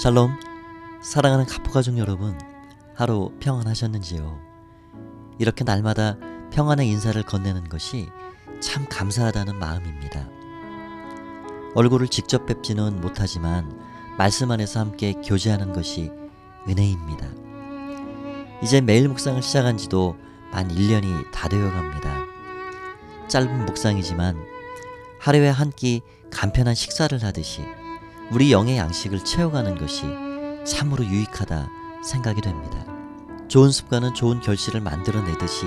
샬롬, 사랑하는 카포 가족 여러분, 하루 평안하셨는지요? 이렇게 날마다 평안의 인사를 건네는 것이 참 감사하다는 마음입니다. 얼굴을 직접 뵙지는 못하지만 말씀 안에서 함께 교제하는 것이 은혜입니다. 이제 매일 묵상을 시작한 지도 만 1년이 다 되어 갑니다. 짧은 묵상이지만 하루에 한 끼 간편한 식사를 하듯이 우리 영의 양식을 채워가는 것이 참으로 유익하다 생각이 됩니다. 좋은 습관은 좋은 결실을 만들어내듯이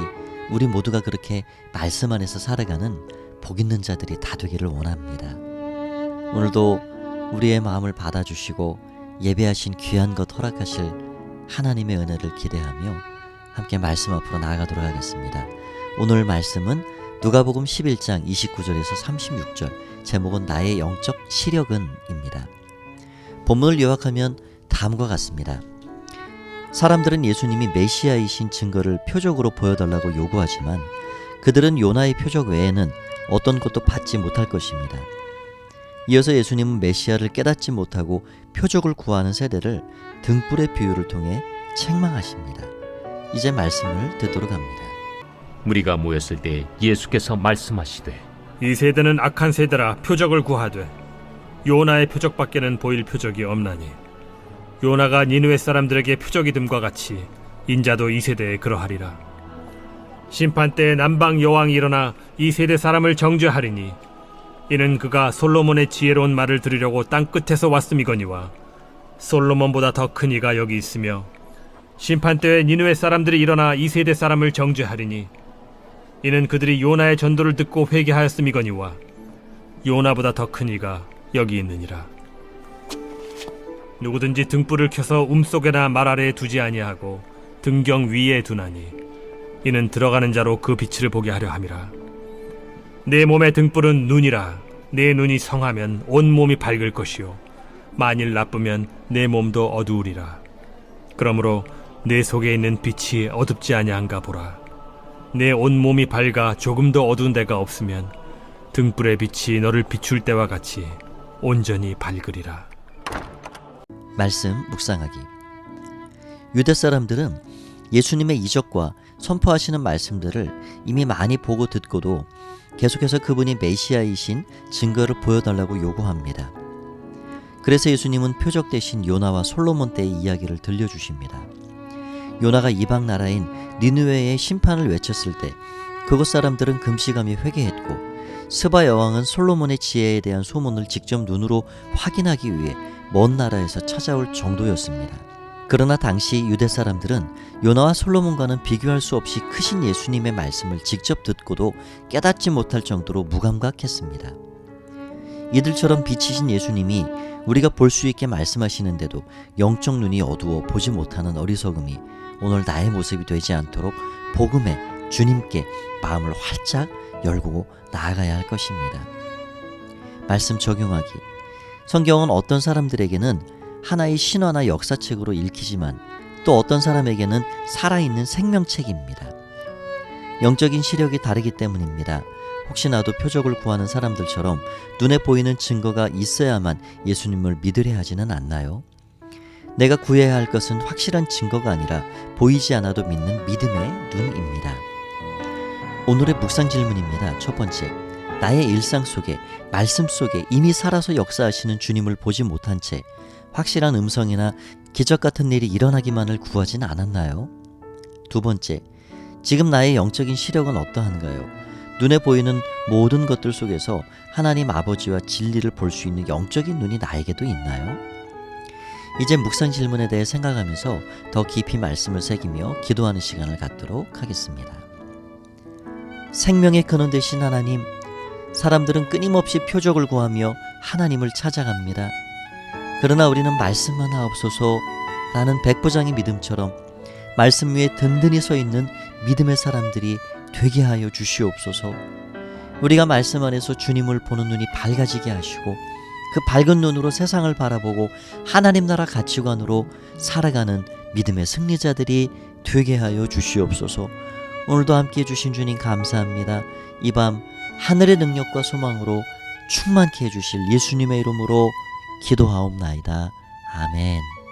우리 모두가 그렇게 말씀 안에서 살아가는 복 있는 자들이 다 되기를 원합니다. 오늘도 우리의 마음을 받아주시고 예배하신 귀한 것 허락하실 하나님의 은혜를 기대하며 함께 말씀 앞으로 나아가도록 하겠습니다. 오늘 말씀은 누가복음 11장 29절에서 36절 제목은 나의 영적 시력은입니다. 본문을 요약하면 다음과 같습니다. 사람들은 예수님이 메시아이신 증거를 표적으로 보여달라고 요구하지만 그들은 요나의 표적 외에는 어떤 것도 받지 못할 것입니다. 이어서 예수님은 메시아를 깨닫지 못하고 표적을 구하는 세대를 등불의 비유를 통해 책망하십니다. 이제 말씀을 듣도록 합니다. 무리가 모였을 때 예수께서 말씀하시되 이 세대는 악한 세대라 표적을 구하되 요나의 표적밖에는 보일 표적이 없나니 요나가 니느웨 사람들에게 표적이 됨과 같이 인자도 이 세대에 그러하리라. 심판 때에 남방 여왕이 일어나 이 세대 사람을 정죄하리니 이는 그가 솔로몬의 지혜로운 말을 들으려고 땅 끝에서 왔음이거니와 솔로몬보다 더 큰 이가 여기 있으며 심판 때에 니느웨 사람들이 일어나 이 세대 사람을 정죄하리니 이는 그들이 요나의 전도를 듣고 회개하였음이거니와 요나보다 더 큰 이가 여기 있느니라. 누구든지 등불을 켜서 움속에나 말 아래에 두지 아니하고 등경 위에 두나니 이는 들어가는 자로 그 빛을 보게 하려 함이라. 내 몸의 등불은 눈이라. 내 눈이 성하면 온 몸이 밝을 것이요 만일 나쁘면 내 몸도 어두우리라. 그러므로 내 속에 있는 빛이 어둡지 아니한가 보라. 내 온몸이 밝아 조금도 어두운 데가 없으면 등불의 빛이 너를 비출 때와 같이 온전히 밝으리라. 말씀 묵상하기. 유대 사람들은 예수님의 이적과 선포하시는 말씀들을 이미 많이 보고 듣고도 계속해서 그분이 메시아이신 증거를 보여달라고 요구합니다. 그래서 예수님은 표적 대신 요나와 솔로몬 때의 이야기를 들려주십니다. 요나가 이방 나라인 니느웨의 심판을 외쳤을 때 그곳 사람들은 금시감이 회개했고 스바 여왕은 솔로몬의 지혜에 대한 소문을 직접 눈으로 확인하기 위해 먼 나라에서 찾아올 정도였습니다. 그러나 당시 유대 사람들은 요나와 솔로몬과는 비교할 수 없이 크신 예수님의 말씀을 직접 듣고도 깨닫지 못할 정도로 무감각했습니다. 이들처럼 빛이신 예수님이 우리가 볼 수 있게 말씀하시는데도 영적 눈이 어두워 보지 못하는 어리석음이 오늘 나의 모습이 되지 않도록 복음에 주님께 마음을 활짝 열고 나아가야 할 것입니다. 말씀 적용하기. 성경은 어떤 사람들에게는 하나의 신화나 역사책으로 읽히지만 또 어떤 사람에게는 살아있는 생명책입니다. 영적인 시력이 다르기 때문입니다. 혹시나도 표적을 구하는 사람들처럼 눈에 보이는 증거가 있어야만 예수님을 믿으려 하지는 않나요? 내가 구해야 할 것은 확실한 증거가 아니라 보이지 않아도 믿는 믿음의 눈입니다. 오늘의 묵상 질문입니다. 첫 번째. 나의 일상 속에, 말씀 속에 이미 살아서 역사하시는 주님을 보지 못한 채 확실한 음성이나 기적 같은 일이 일어나기만을 구하진 않았나요? 두 번째. 지금 나의 영적인 시력은 어떠한가요? 눈에 보이는 모든 것들 속에서 하나님 아버지와 진리를 볼 수 있는 영적인 눈이 나에게도 있나요? 이제 묵상 질문에 대해 생각하면서 더 깊이 말씀을 새기며 기도하는 시간을 갖도록 하겠습니다. 생명의 근원 되신 하나님, 사람들은 끊임없이 표적을 구하며 하나님을 찾아갑니다. 그러나 우리는 말씀만 하옵소서 라는 백부장의 믿음처럼 말씀 위에 든든히 서 있는 믿음의 사람들이 되게 하여 주시옵소서. 우리가 말씀 안에서 주님을 보는 눈이 밝아지게 하시고 그 밝은 눈으로 세상을 바라보고 하나님 나라 가치관으로 살아가는 믿음의 승리자들이 되게 하여 주시옵소서. 오늘도 함께 해주신 주님 감사합니다. 이 밤 하늘의 능력과 소망으로 충만케 해주실 예수님의 이름으로 기도하옵나이다. 아멘.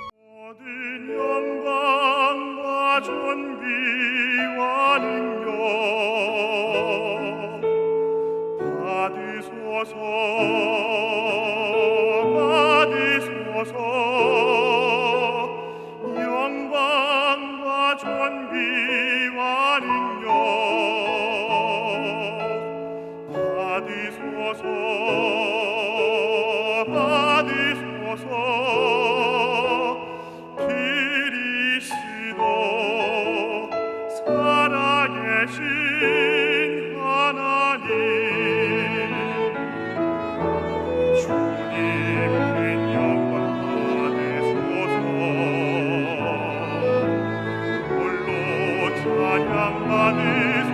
Amadis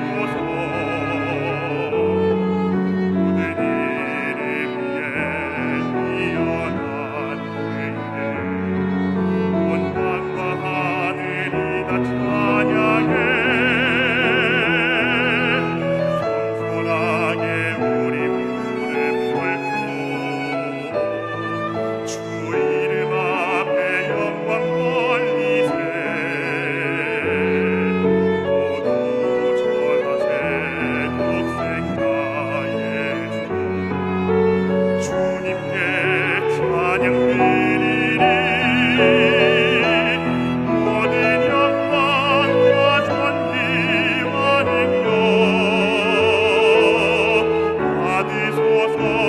받으